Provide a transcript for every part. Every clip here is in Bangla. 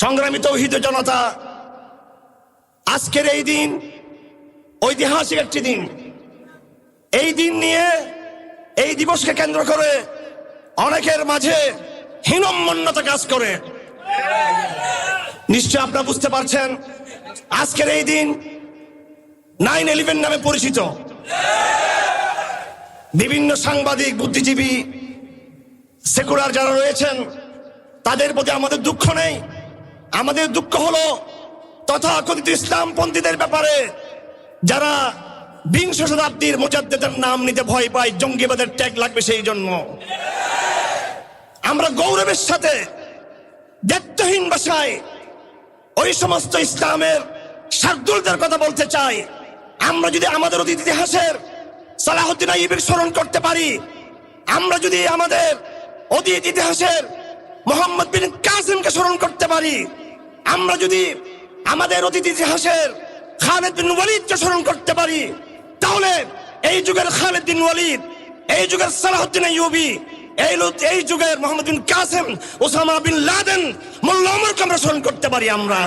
সংগ্রামী তৌহিদ জনতা, আজকের এই দিন, ঐতিহাসিক একটি দিন। এই দিন নিয়ে এই দিবসকে কেন্দ্র করে অনেকের মাঝে হীনম্মন্যতা কাজ করে। নিশ্চয় আপনারা বুঝতে পারছেন, আজকের এই দিন নাইন ইলেভেন নামে পরিচিত। বিভিন্ন সাংবাদিক, বুদ্ধিজীবী, সেকুলার যারা রয়েছেন, তাদের প্রতি আমাদের দুঃখ নেই। আমাদের দুঃখ হলো তথাকথিত ইসলামপন্থীদের ব্যাপারে। যারা বিংশ শতাব্দীর মোজাদ্দেদের নাম নিতে ভয় পায়, জঙ্গিবাদের ট্যাগ লাগবে সেই জন্য। আমরা গৌরবের সাথে, দায়িত্বহীন ভাষায় ওই সমস্ত ইসলামের শার্দুলদের কথা বলতে চাই। আমরা যদি আমাদের অতীত ইতিহাসের সালাহুদ্দিন আইবের স্মরণ করতে পারি, আমরা যদি আমাদের অতীত ইতিহাসের মোহাম্মদ বিন কাসিমকে স্মরণ করতে পারি আমরা যদি আমাদের অতীত ইতিহাসের খালেদ বিন ওয়ালিদকে স্মরণ করতে পারি, তাহলে এই যুগের খালেদ বিন ওয়ালিদ, এই যুগের সালাহুদ্দিন আইয়ুবি, এই এই যুগের Mohammad bin Qasim, Osama bin Laden, মোল্লা ওমরকে আমরা স্মরণ করতে পারি আমরা।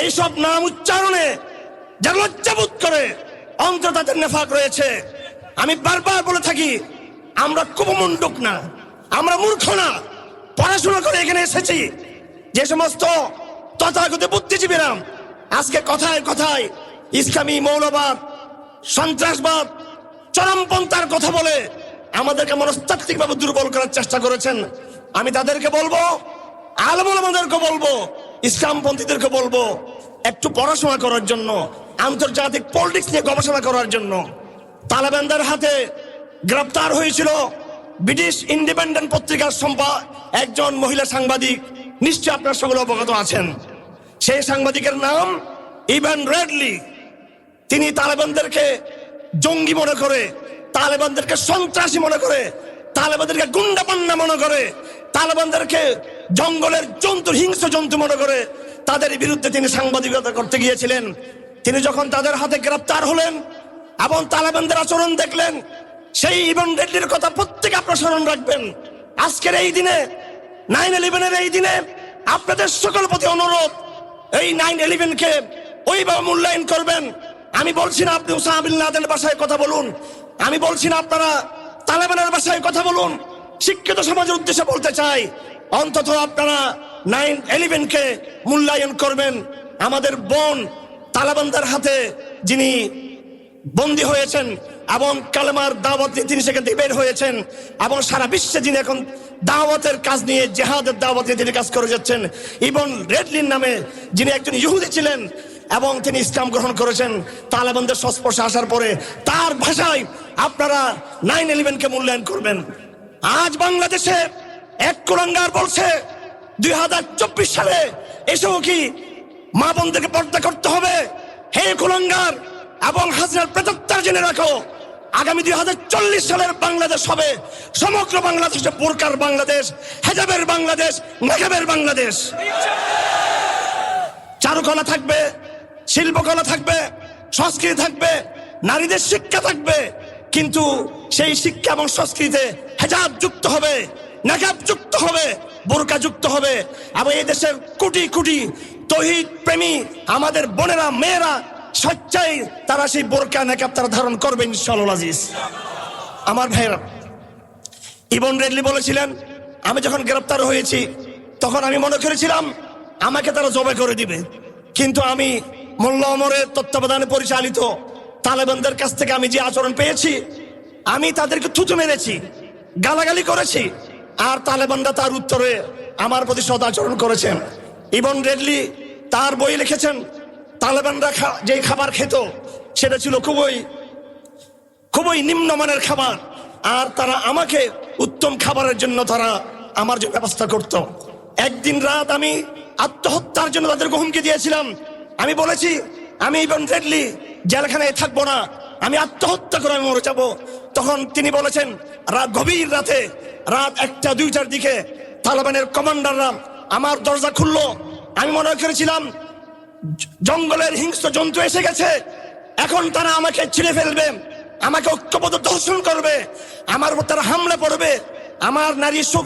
এই সব নাম উচ্চারণে যারা লজ্জাবোধ করে, অন্তর তাদের নেফাক রয়েছে। আমি বারবার বলে থাকি, আমরা কুপমণ্ডক না, আমরা মূর্খ না, পড়াশোনা করে এখানে এসেছি যে সমস্ত তথাগত বুদ্ধিজীবীরা আজকে কথায় কথায় ইসলামী মৌলবাদ, সন্ত্রাসবাদ, চরমপন্থার কথা বলে আমাদেরকে মনস্তাত্ত্বিকভাবে দুর্বল করার চেষ্টা করেছেন। আমি তাদেরকে বলব, আলমুল আমাদেরকে বলব, ইসলামপন্থীদেরকে বলব, একটু পড়াশোনা করার জন্য, আন্তর্জাতিক পলিটিক্স নিয়ে গবেষণা করার জন্য। তালেবানদের হাতে গ্রেপ্তার হয়েছিল ব্রিটিশ ইন্ডিপেন্ডেন্ট পত্রিকার সম্পা, একজন মহিলা সাংবাদিক। নিশ্চয় আপনার সকলে অবগত আছেন। সেই সাংবাদিকের নাম ইভান রেডলি। তিনি তালেবানদেরকে জঙ্গি মনে করে, তালেবানদেরকে সন্ত্রাসী মনে করে, তালেবানদেরকে গুন্ডাপান্না মনে করে, তালেবানদেরকে জঙ্গলের জন্তু, হিংস্র জন্তু মনে করে, তাদের বিরুদ্ধে তিনি সাংবাদিকতা করতে গিয়েছিলেন। তিনি যখন তাদের হাতে গ্রেপ্তার হলেন এবং তালেবানদের আচরণ দেখলেন, সেই ইবন রেডলির কথা প্রত্যেকে আপনার স্মরণ রাখবেন। আজকের এই দিনে, নাইন ইলেভেনের এই দিনে আপনাদের সকল প্রতি অনুরোধ, এই নাইন ইলেভেনকে ওইভাবে মূল্যায়ন করবেন। আমি বলছি না আপনি উসাহাবিল লাদেনের বাসায় কথা বলুন। আমি বলছি না আপনারা তালেবানের বাসায় কথা বলুন। শিক্ষিত সমাজের উদ্দেশ্যে বলতে চাই, অন্তত আপনারা নাইন ইলেভেনকে মূল্যায়ন করবেন। আমাদের বোন তালেবানদের হাতে যিনি বন্দী হয়েছেন এবং কালেমার দাওয়াত নিয়ে তিনি সেখান থেকে বের হয়েছেন এবং সারা বিশ্বে যিনি এখন দাওয়াতের কাজ নিয়ে, জেহাদের দাওয়াত নিয়ে তিনি কাজ করে যাচ্ছেন, ইবন রেডলিন নামে যিনি একজন ইহুদি ছিলেন এবং তিনি ইসলাম গ্রহণ করেছেন, তালেবানদের সংস্পর্শে আসার পরে তার ভাষায় আপনারা নাইন ইলেভেনকে মূল্যায়ন করবেন। আজ বাংলাদেশে এক কুলাঙ্গার বলছে, দুই হাজার চব্বিশ সালে এসেও কি মা বোনদেরকে পর্দা করতে হবে? হে কুলাঙ্গার এবং হাসিনার প্রেতাত্মার জেনে রাখো আগামী দুই হাজার চল্লিশ সালের বাংলাদেশ হবে। সমগ্র বাংলাদেশে বোরকার বাংলাদেশ, হেজাবের বাংলাদেশ, মেঘাবের বাংলাদেশ। চারুকলা থাকবে, শিল্পকলা থাকবে, সংস্কৃতি থাকবে, নারীদের শিক্ষা থাকবে। কিন্তু সেই শিক্ষা এবং সংস্কৃতিতে হেজাব যুক্ত হবে নাকাব যুক্ত হবে, বোরকা যুক্ত হবে। এবং এই দেশের কোটি কোটি তহিদ প্রেমী, আমাদের বোনেরা, মেয়েরা সচ্চাই তারা সেই বোরকা নাকাব তারা ধারণ করবে ইনশাআল্লাহ আজিজ। আমার ভাইয়েরা, ইবন রেডলি বলেছিলেন, আমি যখন গ্রেপ্তার হয়েছি, তখন আমি মনে করেছিলাম, আমাকে তারা জবে করে দিবে। কিন্তু আমি মোল্লা অমরের তত্ত্বাবধানে পরিচালিত তালেবানদের কাছ থেকে আমি যে আচরণ পেয়েছি, আমি তাদেরকে থুতু মেরেছি, গালাগালি করেছি, আর তালেবানরা তার উত্তরে আমার প্রতি সদাচরণ করেছেন। ইবন রেডলি তার বই লিখেছেন তালেবানরা যেই খাবার খেত, সেটা ছিল খুবই খুবই নিম্নমানের খাবার। আর তারা আমাকে উত্তম খাবারের জন্য তারা আমার যে ব্যবস্থা করত। একদিন রাত আমি আত্মহত্যার জন্য তাদেরকে হুমকি দিয়েছিলাম। আমি বলেছি, আমি ইবন রেডলি জেলখানায় থাকব না, আমি আত্মহত্যা করে আমি মরে যাব। তখন তিনি বলেছেন, রাত গভীর রাতে, রাত একটা, দুইটার দিকে তালেবানের কমান্ডাররা আমার দরজা খুললো। আমি মনে করেছিলাম জঙ্গলের হিংস্র জন্তু এসে গেছে। এখন তারা আমাকে ছিঁড়ে ফেলবে, আমাকে ঐক্যবদ্ধ দর্শন করবে, আমার উপর তারা হামলা পড়বে আমার নারী শ-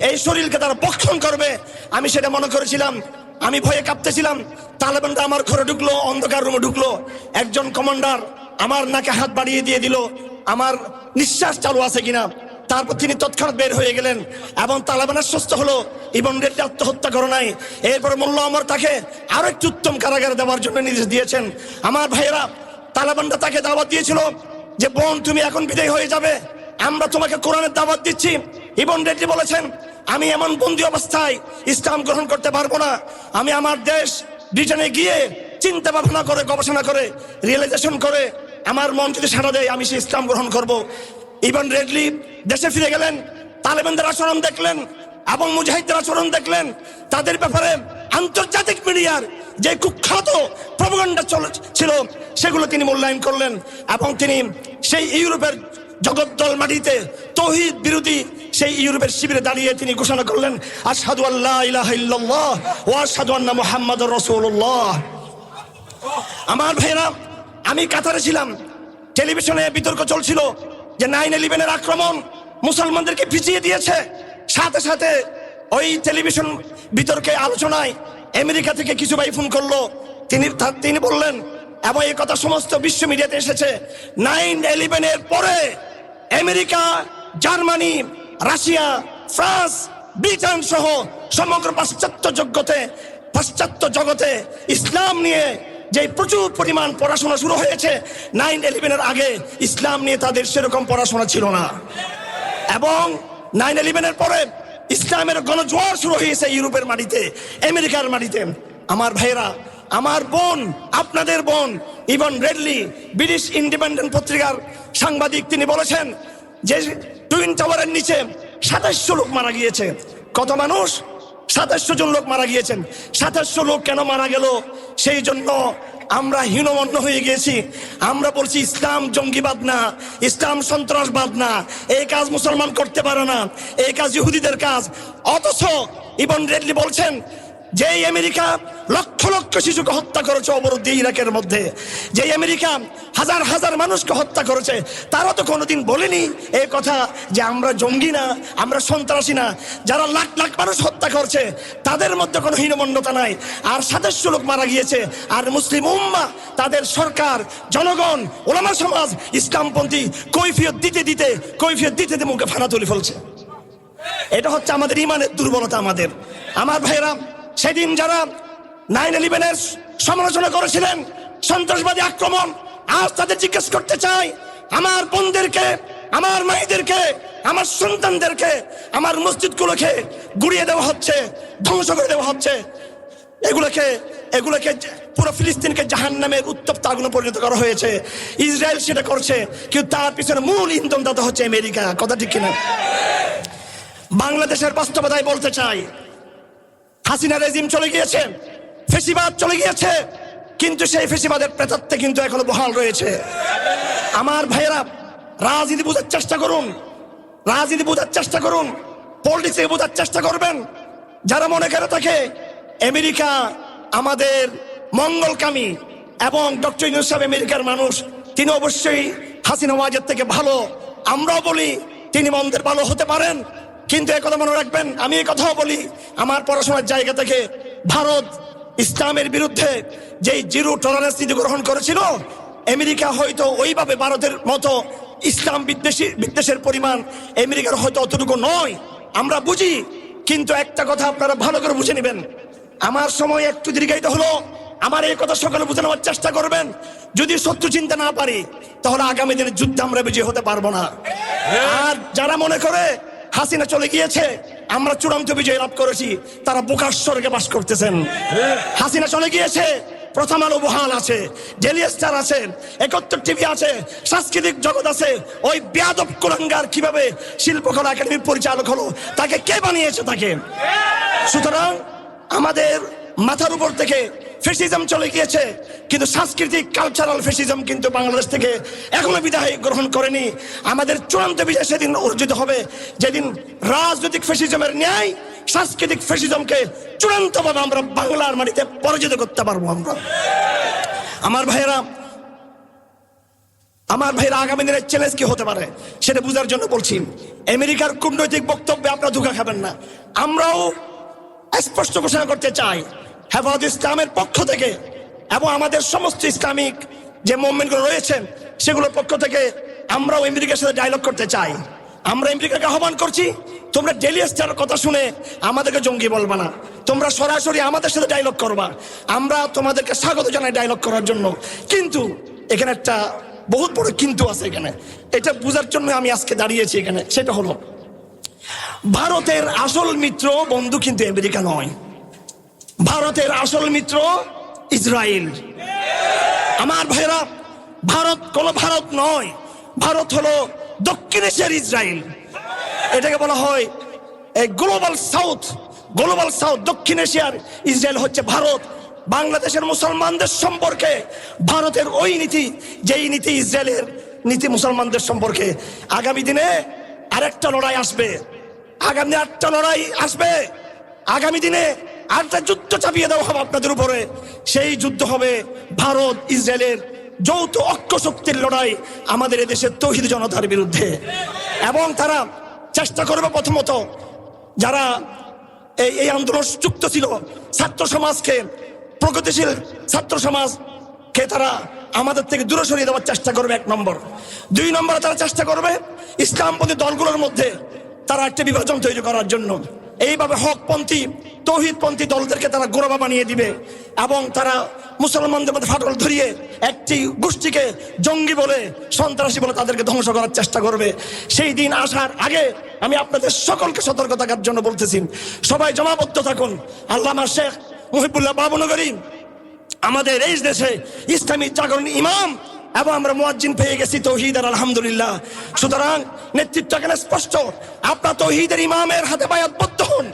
এই শরীরকে তারা বক্ষণ করবে। আমি সেটা মনে করেছিলাম, আমি ভয়ে কাঁপতেছিলাম। তালেবানরা আমার ঘরে ঢুকলো, অন্ধকার রুমে ঢুকলো। একজন কমান্ডার আমার নাকে হাত বাড়িয়ে দিয়ে দিল, আমার নিঃশ্বাস চালু আছে কিনা? তারপর তিনি তৎক্ষণাৎ বের হয়ে গেলেন এবং তালেবানের সুস্থ হলো ইবন রেড্ডি আত্মহত্যা করে নাই। এরপর মোল্লা অমর তাকে আরও একটু উত্তম কারাগারে দেওয়ার জন্য নির্দেশ দিয়েছেন। আমার ভাইয়েরা, তালেবানরা তাকে দাওয়াত দিয়েছিল যে, বোন, তুমি এখন বিদায় হয়ে যাবে। আমরা তোমাকে কোরআনের দাওয়াত দিচ্ছি। ইবন রেড্ডি বলেছেন, আমি এমন বন্দি অবস্থায় ইসলাম গ্রহণ করতে পারব না। আমি আমার দেশ ব্রিটেনে গিয়ে চিন্তা ভাবনা করে, গবেষণা করে রিয়েলাইজেশন করে, আমার মন যদি সাড়া দেয়, আমি সে ইসলাম গ্রহণ করব। ইবন রেডলি দেশে ফিরে গেলেন, তালেবানদের আচরণ দেখলেন এবং মুজাহিদদের আচরণ দেখলেন, তাদের ব্যাপারে আন্তর্জাতিক মিডিয়ার যে কুখ্যাত প্রবগণ্ডা ছিল, সেগুলো তিনি মূল্যায়ন করলেন এবং তিনি সেই ইউরোপের জগদ্দল মাটিতে তৌহিদ বিরোধী সেই ইউরোপের শিবিরে দাঁড়িয়ে তিনি ঘোষণা করলেন, আশহাদু আল্লাহ ইলাহা ওয়া আশহাদু আন্না মুহাম্মাদুর রাসূলুল্লাহ। আমার ভাইরা আমি কাতারে ছিলাম, টেলিভিশনে বিতর্ক চলছিল যে নাইন ইলেভেনের আক্রমণ মুসলমানদেরকে পিছিয়ে দিয়েছে। সাথে সাথে ওই টেলিভিশন বিতর্কে আলোচনায় আমেরিকা থেকে কিছু ভাই ফোন করল। তিনি তিনি বললেন, এবং এই কথা সমস্ত বিশ্ব মিডিয়াতে এসেছে। নাইন ইলেভেনের পরে America, Germany, Russia, France, Britain সহ সমগ্র পাশ্চাত্য জগতে পাশ্চাত্য জগতে ইসলাম নিয়ে যে প্রচুর পরিমাণ পড়াশোনা শুরু হয়েছে নাইন ইলেভেনের আগে ইসলাম নিয়ে তাদের সেরকম পড়াশোনা ছিল না। এবং নাইন ইলেভেনের পরে ইসলামের গণজোয়ার শুরু হয়েছে ইউরোপের মাটিতে, আমেরিকার মাটিতে। আমার ভাইয়েরা, আমার বোন, আপনাদের বোন, ইভন রেডলি ব্রিটিশ ইন্ডিপেন্ডেন্ট পত্রিকার সাংবাদিক, তিনি বলেছেন যে টুইন টাওয়ারের নিচে সাতাশশো লোক মারা গিয়েছে। কত মানুষ? সাতাশশো জন লোক মারা গিয়েছেন। সাতাশশো লোক কেন মারা গেল? সেই জন্য আমরা হীনমন্ন হয়ে গিয়েছি। আমরা বলছি, ইসলাম জঙ্গিবাদ না, ইসলাম সন্ত্রাসবাদ না, এই কাজ মুসলমান করতে পারে না, এই কাজ ইহুদিদের কাজ। অথচ ইবন রেডলি বলছেন যে আমেরিকা লক্ষ লক্ষ শিশুকে হত্যা করেছে অবরোধ দিয়ে ইরাকের মধ্যে যে আমেরিকা হাজার হাজার মানুষকে হত্যা করেছে, তারা তো কোনোদিন বলেনি এই কথা যে আমরা জঙ্গি না, আমরা সন্ত্রাসী না। যারা লাখ লাখ মানুষ হত্যা করছে, তাদের মধ্যে কোনো হীনমন্যতা নাই। আর সাদস্য লোক মারা গিয়েছে, আর মুসলিম উম্মা, তাদের সরকার, জনগণ, ওলামা সমাজ ইসলামপন্থী কৈফিয়ত দিতে দিতে, কৈফিয়ত দিতে দিতে মুখে ফানা তুলে ফেলছে। এটা হচ্ছে আমাদের ইমানের দুর্বলতা আমাদের। আমার ভাইরা সেদিন যারা নাইন ইলেভেনের সমালোচনা করেছিলেন, সন্ত্রাসবাদী আক্রমণ, আজ তাদের জিজ্ঞেস করতে চাই, আমার বোনদেরকে, আমার মায়েদেরকে আমার সন্তানদেরকে আমার মসজিদগুলোকে গুড়িয়ে দেওয়া হচ্ছে, ধ্বংস করে দেওয়া হচ্ছে। এগুলোকে এগুলোকে পুরো ফিলিস্তিনকে জাহান নামের উত্তপ্ত আগুনে পরিণত করা হয়েছে। ইসরায়েল সেটা করছে, কিন্তু তার পিছনে মূল ইন্ধন দাতা হচ্ছে আমেরিকা। কথা ঠিক কিনা? বাংলাদেশের বাস্তবতায় বলতে চাই হাসিনা রেজিম চলে গিয়েছে, ফেসিবাদ চলে গিয়েছে, কিন্তু সেই ফেসিবাদের প্রেতাত্মে কিন্তু এখনও বহাল রয়েছে। আমার ভাইয়েরা, রাজনীতি বোঝার চেষ্টা করুন, রাজনীতি বোঝার চেষ্টা করুন পলিটিক্সে বোঝার চেষ্টা করবেন। যারা মনে করে থাকে, আমেরিকা আমাদের মঙ্গলকামী এবং ডক্টর ইউনুস সাহেব আমেরিকার মানুষ, তিনি অবশ্যই হাসিনা ওয়াজের থেকে ভালো। আমরাও বলি, তিনি মন্দের ভালো হতে পারেন কিন্তু একথা মনে রাখবেন, আমি এই কথাও বলি, আমার পড়াশোনার জায়গা থেকে ভারত ইসলামের বিরুদ্ধে যেই জিরো টলারেন্স নীতি গ্রহণ করেছিল, আমেরিকা হয়তো ওইভাবে ভারতের মতো ইসলাম বিদ্বেষী, বিদ্বেষের পরিমাণ আমেরিকার হয়তো অতটুকু নয়, আমরা বুঝি, কিন্তু একটা কথা আপনারা ভালো করে বুঝে নেবেন। আমার সময় একটু দীর্ঘায়িত হলো, আমার এই কথা সকলে বুঝে নেওয়ার চেষ্টা করবেন। যদি সত্য চিন্তা না পারি, তাহলে আগামী দিনের যুদ্ধে আমরা বিজয় হতে পারব না। আর যারা মনে করে হাসিনা চলে গিয়েছে। আমরা চূড়ান্ত বিজয় লাভ করেছি। তারা বোকার স্বর্গে বাস করতেছেন। হাসিনা চলে গিয়েছে। প্রথম আলো বহাল আছে। ডেলি স্টার আছে। একাত্তর টিভি আছে। সাংস্কৃতিক জগৎ আছে। ওই বেয়াদব কুলাঙ্গার কীভাবে শিল্পকলা একাডেমির পরিচালক হলো, তাকে কে বানিয়েছে তাকে? সুতরাং আমাদের মাথার উপর থেকে ফেসিজম চলে গিয়েছে, কিন্তু সাংস্কৃতিক কালচারাল ফেসিজম কিন্তু বাংলাদেশ থেকে এখনও বিদায় গ্রহণ করেনি। আমাদের চূড়ান্ত বিজয় সেদিন অর্জিত হবে। যেদিন রাজনৈতিক ফেসিজমের ন্যায় সাংস্কৃতিক ফেসিজমকে চূড়ান্তভাবে আমরা বাংলার মাটিতে পরাজিত করতে পারব আমরা। আমার ভাইয়েরা, আমার ভাইরা আগামী দিনের চ্যালেঞ্জ কি হতে পারে, সেটা বোঝার জন্য বলছি। আমেরিকার কূটনৈতিক বক্তব্যে আপনারা ধোকা খাবেন না। আমরাও স্পষ্ট ঘোষণা করতে চাই হেফাজত ইসলামের পক্ষ থেকে এবং আমাদের সমস্ত ইসলামিক যে মুভমেন্টগুলো রয়েছেন সেগুলোর পক্ষ থেকে আমরাও আমেরিকার সাথে ডায়লগ করতে চাই। আমরা আমেরিকাকে আহ্বান করছি, তোমরা ডেলি স্টার কথা শুনে আমাদেরকে জঙ্গি বলবা না। তোমরা সরাসরি আমাদের সাথে ডায়লগ করবা। আমরা তোমাদেরকে স্বাগত জানাই ডায়লগ করার জন্য। কিন্তু এখানে একটা বহুত বড় কিন্তু আছে এখানে। এটা বোঝার জন্য আমি আজকে দাঁড়িয়েছি এখানে। সেটা হলো, ভারতের আসল মিত্র বন্ধু কিন্তু আমেরিকা নয়। ভারতের আসল মিত্র ইসরায়েল আমার ভাইরা ভারত কোন ভারত নয়, ভারত হলো দক্ষিণ এশিয়ার ইসরায়েল এটাকে বলা হয় এই গ্লোবাল সাউথ গ্লোবাল সাউথ, দক্ষিণ এশিয়ার ইসরায়েল হচ্ছে ভারত। বাংলাদেশের মুসলমানদের সম্পর্কে, ভারতের ওই নীতি, যেই নীতি ইসরায়েলের নীতি মুসলমানদের সম্পর্কে। আগামী দিনে আরেকটা লড়াই আসবে। আগামী আটটা লড়াই আসবে। আগামী দিনে আর আরেকটা যুদ্ধ চাপিয়ে দেওয়া হবে আপনাদের উপরে। সেই যুদ্ধ হবে ভারত ইসরায়েলের যৌথ অক্ষ শক্তির লড়াই আমাদের এদেশের তৌহিদ জনতার বিরুদ্ধে। এবং তারা চেষ্টা করবে প্রথমত যারা এই এই আন্দোলন যুক্ত ছিল, ছাত্র সমাজকে, প্রগতিশীল ছাত্র সমাজকে তারা আমাদের থেকে দূরে সরিয়ে দেওয়ার চেষ্টা করবে এক নম্বর। দুই নম্বরে তারা চেষ্টা করবে ইসলামপন্থী দলগুলোর মধ্যে তারা একটা বিভাজন তৈরি করার জন্য। এইভাবে হকপন্থী, তৌহিদপন্থী দলদেরকে তারা গোড়াবা বানিয়ে দিবে এবং তারা মুসলমানদের মধ্যে ফাটল ধরিয়ে একটি গোষ্ঠীকে জঙ্গি বলে, সন্ত্রাসী বলে তাদেরকে ধ্বংস করার চেষ্টা করবে। সেই দিন আসার আগে আমি আপনাদের সকলকে সতর্ক থাকার জন্য বলতেছি। সবাই জমাবদ্ধ থাকুন। আল্লামা শেখ মুহিবুল্লাহ বাবনগরী আমাদের এই দেশে ইসলামী জাগরণ ইমাম এবং আমরা মোয়াজ্জিন পেয়ে গেছি তৌহিদ আর আলহামদুলিল্লাহ। সুতরাং নেতৃত্ব এখানে স্পষ্ট। আপনার তৌহিদের ইমামের হাতে বায়াতবদ্ধ হন।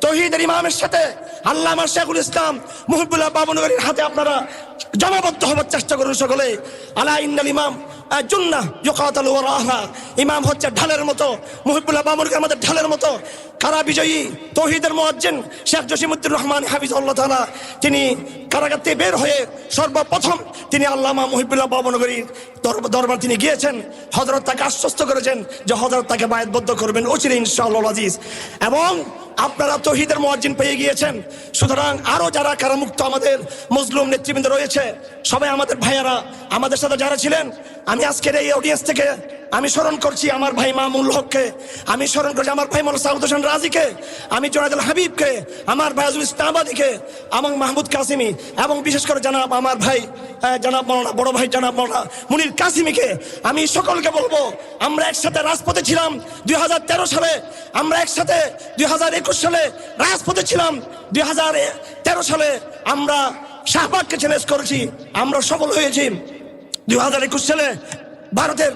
তৌহিদের ইমামের সাথে আল্লাহ শেখুল ইসলাম মুহিবুল্লাহ বাবনগরীর হাতে আপনারা জমাবদ্ধ হবার চেষ্টা করুন সকলে। আলা ইন্নাল ইমাম ইমাম হচ্ছে ঢালের মতো, মুহিবুল্লাহ বাবনগরীর আমাদের ঢালের মতো। কারা বিজয়ী? তৌহিদের মুয়াজ্জিন শেখ জসিমুদ্দিন রহমান হাফিজুল্লাহ তাআলা। তিনি কারাগার থেকে বের হয়ে সর্বপ্রথম তিনি আল্লামা মুহিবুল্লাহ বাবনগরীর দরব- দরবার তিনি গিয়েছেন। হজরত তাকে আশ্বস্ত করেছেন যে হজরত তাকে বায়তবদ্ধ করবেন। অচিরে ইনশাআল্লাহ আজিজ। এবং আপনারা তহিদের মুয়াজ্জিন পেয়ে গিয়েছেন। সুতরাং আরও যারা কারামুক্ত আমাদের মজলুম নেতৃবৃন্দ রয়েছে সবাই আমাদের ভাইয়ারা, আমাদের সাথে যারা ছিলেন, আমি আজকের এই অডিয়েন্স থেকে আমি স্মরণ করছি আমার ভাই মামুল হককে। আমি স্মরণ করছি আমার ভাই মৌলানা সাউদ হোসেন রাজিকে। আমি জোনাদুল হাবিবকে, আমার ভাই আজুল ইসলামাবাদীকে এবং মাহমুদ কাসিমি এবং বিশেষ করে জানাব আমার ভাই জানাব মৌলানা, বড় ভাই জানাব মৌলানা মুনির কাসিমিকে। আমি সকলকে বলব, আমরা একসাথে রাজপথে ছিলাম দুই হাজার তেরো সালে, আমরা একসাথে দুই হাজার একুশ সালে রাজপথে ছিলাম দুই হাজার তেরো সালে, আমরা শাহবাগকে চ্যালেঞ্জ করেছি। আমরা সফল হয়েছি। দুই হাজার একুশ সালে ভারতের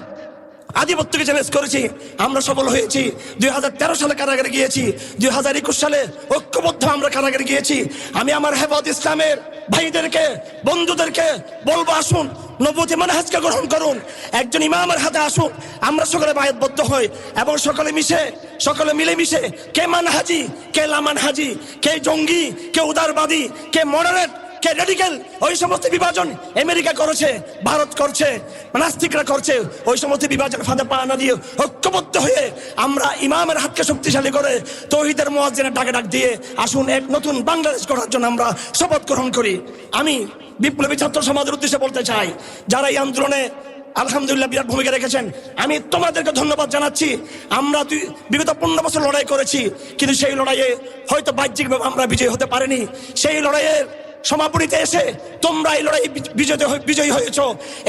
আধিপত্যকে চ্যালেঞ্জ করেছি। আমরা সফল হয়েছি। দুই হাজার তেরো সালে কারাগারে গিয়েছি। দুই হাজার একুশ সালে ঐক্যবদ্ধ আমরা কারাগারে গিয়েছি। আমি আমার হেফাজত ইসলামের ভাইদেরকে, বন্ধুদেরকে বলব, আসুন নবতী মানহাজকে গ্রহণ করুন। একজন ইমামের হাতে আসুন। আমরা সকলে বায়তবদ্ধ হই এবং সকলে মিশে, সকলে মিলে মিশে কে মানহাজি, কে লামান হাজি কে জঙ্গি, কে উদারবাদী, কে মডারেট কে ওই সমস্ত বিভাজন আমেরিকা করেছে, ভারত করছে, নাস্তিকরা করছে, ওই সমস্ত বিভাজন ফাঁদে পা না দিয়ে ঐক্যবদ্ধ হয়ে আমরা ইমামের হাতকে শক্তিশালী করে তৌহিদের মোয়াজ্জিনের ডাকে ডাক দিয়ে আসুন এক নতুন বাংলাদেশ গড়ার জন্য আমরা শপথ গ্রহণ করি। আমি বিপ্লবী ছাত্র সমাজের উদ্দেশ্যে বলতে চাই, যারা এই আন্দোলনে আলহামদুলিল্লাহ বিরাট ভূমিকা রেখেছেন, আমি তোমাদেরকে ধন্যবাদ জানাচ্ছি। আমরা দুই- বিগত পনেরো বছর লড়াই করেছি, কিন্তু সেই লড়াইয়ে হয়তো বাহ্যিকভাবে আমরা বিজয়ী হতে পারিনি। সেই লড়াইয়ের সমাপনীতে এসে তোমরা এই লড়াই বিজয় বিজয়ী হয়েছ।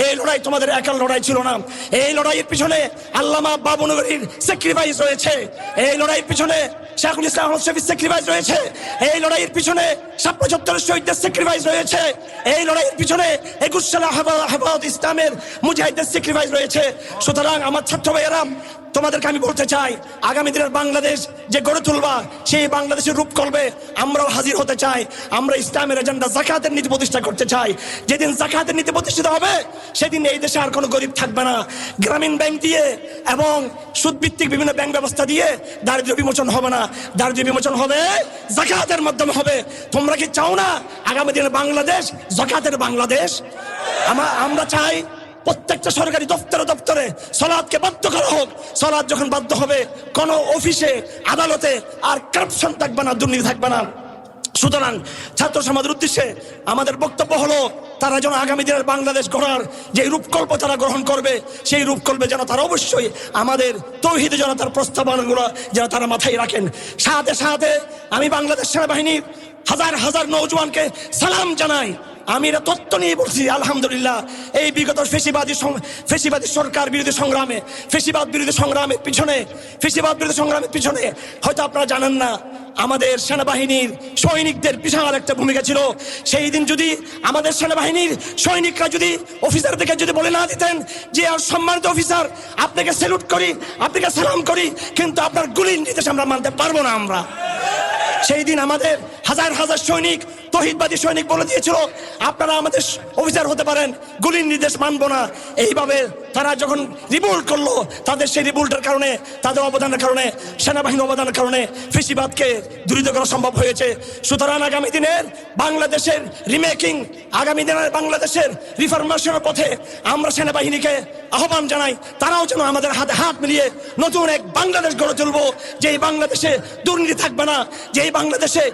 এই লড়াই তোমাদের একাল লড়াই ছিল না। এই লড়াইয়ের পিছনে আল্লামা বাবুনগরীর স্যাক্রিফাইস রয়েছে। এই লড়াইয়ের পিছনে শেখুল ইসলাম শফির স্যাক্রিফাইস রয়েছে। এই লড়াইয়ের পিছনে সাত পঁচাত্তরের শহীদদের স্যাক্রিফাইস রয়েছে। এই লড়াইয়ের পিছনে একুশ সালে হেফাজত ইসলামের মুজাহিদের স্যাক্রিফাইস রয়েছে। সুতরাং আমার ছাত্র ভাইয়েরা, তোমাদেরকে আমি বলতে চাই, আগামী দিনের বাংলাদেশ যে গড়ে তুলবা, সেই বাংলাদেশের রূপ করবে। আমরাও হাজির হতে চাই। আমরা ইসলামের এজেন্ডা জাকাতের নীতি প্রতিষ্ঠা করতে চাই। যেদিন জাকাতের নীতি প্রতিষ্ঠিত হবে, সেদিন এই দেশে আর কোনো গরিব থাকবে না। গ্রামীণ ব্যাংক দিয়ে এবং সুদভিত্তিক বিভিন্ন ব্যাংক ব্যবস্থা দিয়ে দারিদ্র বিমোচন হবে না। দারিদ্র বিমোচন হবে, জাকাতের মাধ্যমে হবে। তোমরা কি চাও না আগামী দিনে বাংলাদেশ, জাকাতের বাংলাদেশ? আমা- আমরা চাই প্রত্যেকটা সরকারি দপ্তরে দপ্তরে সলাদকে বাধ্য করা হোক। সলাদ যখন বাধ্য হবে, কোনো অফিসে, আদালতে আর কারাপশন থাকবে না, দুর্নীতি থাকবে না। সুতরাং ছাত্র সমাজের উদ্দেশ্যে আমাদের বক্তব্য হলো, তারা যেন আগামী দিনের বাংলাদেশ গড়ার যে রূপকল্প তারা গ্রহণ করবে, সেই রূপকল্পে যেন তারা অবশ্যই আমাদের তৌহিদ যেন তার প্রস্তাবনাগুলো যেন তারা মাথায় রাখেন। সাথে সাথে আমি বাংলাদেশ সেনাবাহিনীর হাজার হাজার নৌজওয়ানকে সালাম জানাই। আমি এটা তত্ত্ব নিয়ে বলছি, আলহামদুলিল্লাহ। এই বিগত ফেসিবাদী ফেসিবাদী সরকার বিরোধী সংগ্রামে, ফেসিবাদ বিরোধী সংগ্রামের পিছনে, ফেসিবাদ বিরোধী সংগ্রামের পিছনে, হয়তো আপনারা জানেন না, আমাদের সেনাবাহিনীর সৈনিকদের বিশাল একটা ভূমিকা ছিল। সেই দিন যদি আমাদের সেনাবাহিনীর সৈনিকরা যদি অফিসারদেরকে যদি বলে না দিতেন যে, আর সম্মানিত অফিসার, আপনাকে স্যালুট করি, আপনাকে সালাম করি, কিন্তু আপনার গুলির নির্দেশ আমরা মানতে পারব না আমরা। সেই দিন আমাদের হাজার হাজার সৈনিক, তহিদবাদী সৈনিক বলে দিয়েছিল। আপনারা আমাদের অফিসার হতে পারেন, গুলির নির্দেশ মানবো না। এইভাবে তারা যখন রিভোল্ট করল, তাদের সেই রিভোল্টের কারণে, তাদের অবদানের কারণে, সেনাবাহিনীর অবদানের কারণে ফেসিবাদকে দূরীত করা সম্ভব হয়েছে। সুতরাং আগামী দিনের বাংলাদেশের রিমেকিং আগামী দিনের বাংলাদেশের রিফরমেশনের পথে আমরা সেনাবাহিনীকে আহ্বান জানাই, তারাও যেন আমাদের হাতে হাত মিলিয়ে নতুন এক বাংলাদেশ গড়ে তুলবো, যেই বাংলাদেশে দুর্নীতি থাকবে না, যেই বাংলাদেশে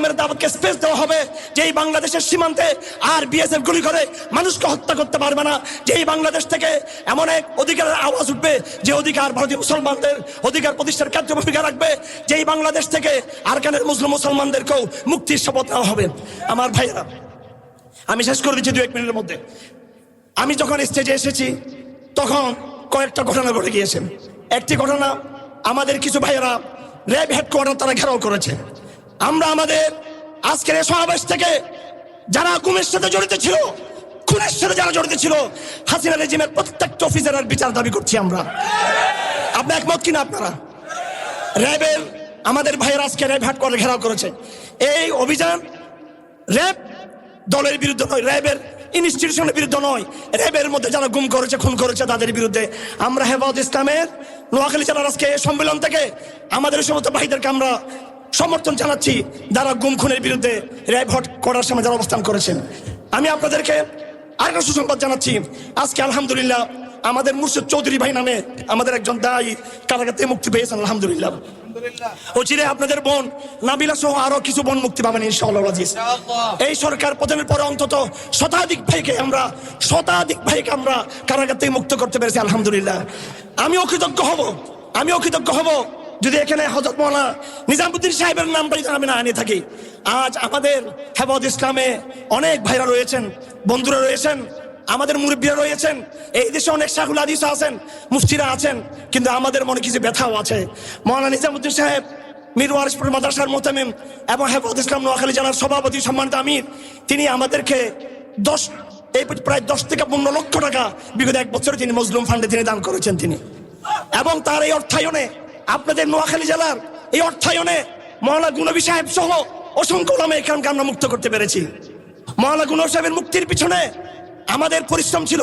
ইসলামের দাবতকে স্পেস দেওয়া হবে, যেই বাংলাদেশের সীমান্তে আর বিএসএফ গুলি করে মানুষকে হত্যা করতে পারবে না, যেই বাংলাদেশ থেকে এমন এক অধিকারের আওয়াজ উঠবে, যে অধিকার ভারতীয় মুসলমানদের অধিকার প্রতিষ্ঠার ক্ষেত্রে ভূমিকা রাখবে, যেই বাংলাদেশ থেকে আরকানের মুসলিম মুসলমানদেরকেও মুক্তির শপথ নেওয়া হবে। আমার ভাইয়েরা, আমি শেষ করে দিচ্ছি দু এক মিনিটের মধ্যে। আমি যখন স্টেজে এসেছি, তখন কয়েকটা ঘটনা ঘটে গিয়েছে। একটি ঘটনা আমাদের কিছু ভাইয়েরা র্যাব হেডকোয়ার্টার তারা ঘেরাও করেছে। আমরা আমাদের আজকের সমাবেশ থেকে যারা গুমের সাথে জড়িত ছিল, খুনের সাথে যারা জড়িত ছিল, হাসিনা রেজিমের প্রত্যেকটা অফিসারের বিচার দাবি করছি আমরা। আপনি একমত কিনা আপনারা? র্যাবের, আমাদের ভাইয়ের আজকে র্যাব হাট করে ঘেরাও করেছে। এই অভিযান র্যাব দলের বিরুদ্ধে নয়, র্যাবের ইনস্টিটিউশনের বিরুদ্ধে নয়। র্যাবের মধ্যে যারা গুম করেছে, খুন করেছে, তাদের বিরুদ্ধে আমরা হেফাজত ইসলামের, নোয়াখালী জেলার আজকে সম্মেলন থেকে আমাদের সমস্ত ভাইদেরকে আমরা সমর্থন জানাচ্ছি যারা গুম খুনের বিরুদ্ধে র্যাব হট করার সময় যারা অবস্থান করেছেন। আমি আপনাদেরকে আরেকটা সুসংবাদ জানাচ্ছি। আজকে আলহামদুলিল্লাহ আমাদের মুর্শিদ চৌধুরী ভাই নামে আমাদের একজন দায়ী কারাগাতে মুক্তি পেয়েছেন আলহামদুলিল্লাহ। অচিরে আপনাদের বোন নাবিলা সহ আরও কিছু বোন মুক্তি পাবেন ইনশাআল্লাহ এই সরকার পতনের পরে অন্তত শতাধিক ভাইকে আমরা শতাধিক ভাইকে আমরা কারাগার থেকে মুক্ত করতে পেরেছি আলহামদুলিল্লাহ। আমি অকৃতজ্ঞ হব আমি অকৃতজ্ঞ হব। যদি এখানে হজরত মৌলানা নিজামুদ্দিন সাহেবের নামটা যদি আমি না আনিয়ে থাকি, আজ আমাদের হেফাজত ইসলামে অনেক ভাইরা রয়েছেন, বন্ধুরা রয়েছেন, আমাদের মুরব্বীরা রয়েছেন, এই দেশে অনেক শাহুল আদিস আছেন, মুফতিরা আছেন, কিন্তু আমাদের মনে কিছু ব্যথাও আছে। মৌলানা নিজামুদ্দিন সাহেব, মীর ওয়ারিসপুর মাদ্রাসার মোতামিম এবং হেফাজত ইসলাম নোয়াখালী জেলার সভাপতি সম্মানিত আমির, তিনি আমাদেরকে দশ, এই প্রায় দশ থেকে পনেরো লক্ষ টাকা বিগত এক বছরে তিনি মজলুম ফান্ডে তিনি দান করেছেন তিনি। এবং তার এই অর্থায়নে আপনাদের নোয়াখালী জেলার এই অর্থায়নে মহানা গুনবী সাহেব সহ অসংখ্য নামে এখানকে আমরা মুক্ত করতে পেরেছি। মহানা গুনব সাহেবের মুক্তির পিছনে আমাদের পরিশ্রম ছিল।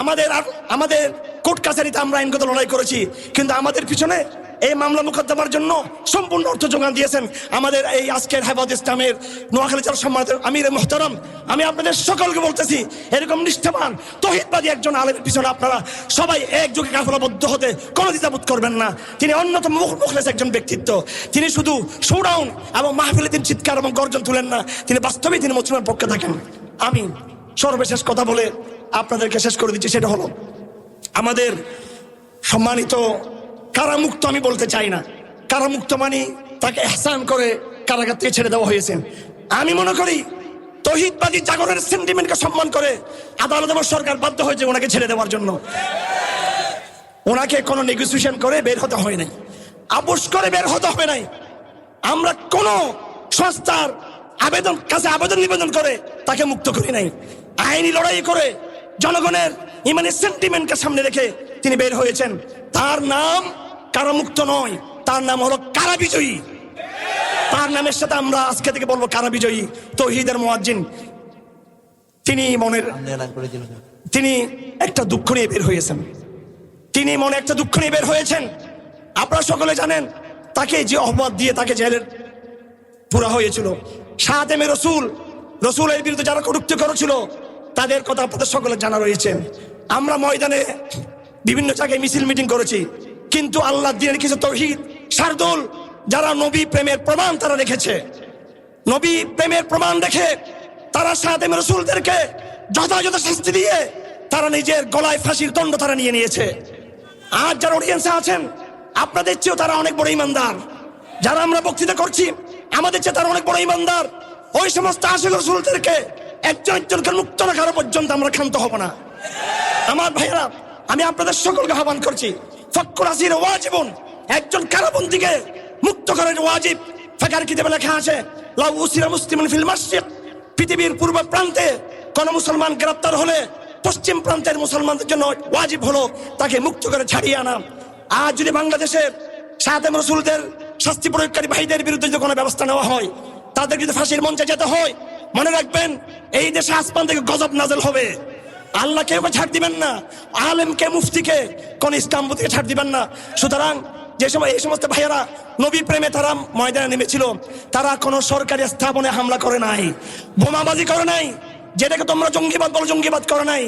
আমাদের আমাদের কোর্ট কাছারিতে আমরা আইনগত লড়াই করেছি। কিন্তু আমাদের পিছনে এই মামলা মোকদ্দমার জন্য সম্পূর্ণ অর্থ যোগান দিয়েছেন আমাদের এই আজকের হেফাজ ইসলামের নোয়াখালী জেলা সম্মানিত আমির মোহতারাম। আমি আপনাদের সকলকে বলতেছি, এরকম নিষ্ঠাবান, তহিদবাদী একজন আলেমের পিছনে আপনারা সবাই একযোগে কাফলাবদ্ধ হতে কোনো দ্বিধাবোধ করবেন না। তিনি অন্যতম মুখ- মুখলেস একজন ব্যক্তিত্ব। তিনি শুধু শোডাউন এবং মাহফিলে তিনি চিৎকার এবং গর্জন তুলেন না, তিনি বাস্তবেই তিনি মুসলিমের পক্ষে থাকেন। আমি সর্বশেষ কথা বলে আপনাদেরকে শেষ করে দিচ্ছি, সেটা হলো, আমাদের সম্মানিত কারামুক্ত আমি বলতে চাই না। কারামুক্ত মানে তাকে এহসান করে কারাগার থেকে ছেড়ে দেওয়া হয়েছে। আমি মনে করি তহিদবাদী জাগরণের সেন্টিমেন্টকে সম্মান করে আদালত এবং সরকার বাধ্য হয়েছে ওনাকে ছেড়ে দেওয়ার জন্য। ওনাকে কোনো নেগোসিয়েশন করে বের হতে হয় নাই। আপোষ করে বের হতে হবে নাই। আমরা কোনো সংস্থার আবেদন, কাছে আবেদন নিবেদন করে তাকে মুক্ত করি নাই। আইনি লড়াই করে জনগণের ইমানের সেন্টিমেন্টকে সামনে রেখে তিনি বের হয়েছেন। তার নাম কারামুক্ত নয়। তার নাম হলো কারা বিজয়ী? তার নামের সাথে আমরা আজকে থেকে বলব কারা বিজয়ী? তৌহিদের মোয়াজ্জিন। তিনি মনের তিনি একটা দুঃখ নিয়ে বের হয়েছেন। তিনি মনে একটা দুঃখ নিয়ে বের হয়েছেন। আপনারা সকলে জানেন, তাকে যে অহবাদ দিয়ে তাকে জেলের পুরা হয়েছিল। সাতেমে রসুল, রসুলের বিরুদ্ধে যারা কটুক্তি করেছিল, তাদের কথা আপনাদের সকলে জানা রয়েছে। আমরা ময়দানে বিভিন্ন জায়গায় মিছিল মিটিং করেছি। কিন্তু আল্লাহ দিনের কিছু তৌহিদ, শারদুল, যারা নবী প্রেমের প্রমাণ তারা রেখেছে। নবী প্রেমের প্রমাণ রেখে তারা সাদেম রসুলদেরকে যথাযথ শাস্তি দিয়ে তারা নিজের গলায় ফাঁসির দণ্ড তারা নিয়ে নিয়েছে। আজ যারা অডিয়েন্সে আছেন, আপনাদের চেয়েও তারা অনেক বড় ইমানদার। যারা আমরা বক্তৃতা করছি, আমাদের চেয়ে তারা অনেক বড় ইমানদার। ওই সমস্ত আশিক রসুলদেরকে একজন একজনকে মুক্ত রাখার পর্যন্ত আমরা ক্ষান্ত হব না। আমার ভাইয়েরা, আমি আপনাদের সকলকে আহ্বান করছি ফক্কর আসির ওয়াজিবুন একজন কারাবন্দীকে মুক্ত করার ওয়াজিব ফাঁকার কিতাবে লেখা আছে, লাউ উসিরা মুসলিমুন ফিল মাসজিদ পৃথিবীর পূর্ব প্রান্তে কোন মুসলমান গ্রেপ্তার হলে পশ্চিম প্রান্তের মুসলমানদের জন্য ওয়াজিব হলো তাকে মুক্ত করে ছাড়িয়ে আনা। আজ যদি বাংলাদেশের সাদেম রসুলদের শাস্তি প্রয়োগকারী ভাইদের বিরুদ্ধে যদি কোনো ব্যবস্থা নেওয়া হয়, তাদের যদি ফাঁসির মঞ্চে যেতে হয়, মনে রাখবেন এই দেশে আসমান থেকে গজব নাজেল হবে। আল্লাহ কেউ ছাড় দিবেন না। আলেমকে মুফতিকে কোন ইসলামপতিকে ছাড় দিবেন না। সুতরাং যে সময়, এই সমস্ত ভাইয়েরা নবী প্রেমে তারা ময়দানে নেমেছিল, তারা কোনো সরকারি স্থাপনে হামলা করে নাই, বোমাবাজি করে নাই, যেটাকে তোমরা জঙ্গিবাদ বলো, জঙ্গিবাদ করে নাই,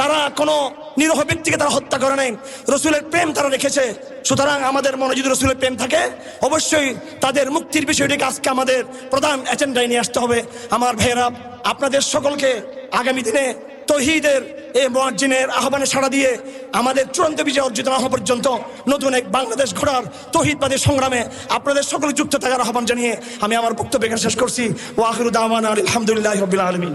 তারা কোনো নিরহ ব্যক্তিকে তারা হত্যা করে নাই। রসুলের প্রেম তারা রেখেছে। সুতরাং আমাদের মনে যদি রসুলের প্রেম থাকে, অবশ্যই তাদের মুক্তির বিষয়টিকে আজকে আমাদের প্রধান এজেন্ডায় নিয়ে আসতে হবে। আমার ভাইয়েরা, আপনাদের সকলকে আগামী দিনে তহিদের এই মহাজিনের আহ্বানে সাড়া দিয়ে আমাদের চূড়ান্ত বিজয় অর্জিত না হওয়া পর্যন্ত নতুন এক বাংলাদেশ ঘোড়ার তহিদবাদী সংগ্রামে আপনাদের সকলে যুক্ত থাকার আহ্বান জানিয়ে আমি আমার বক্তব্য এখানে শেষ করছি। ওয়াহিরুদ্দামান আলহামদুলিল্লাহ রবিল আলমিন।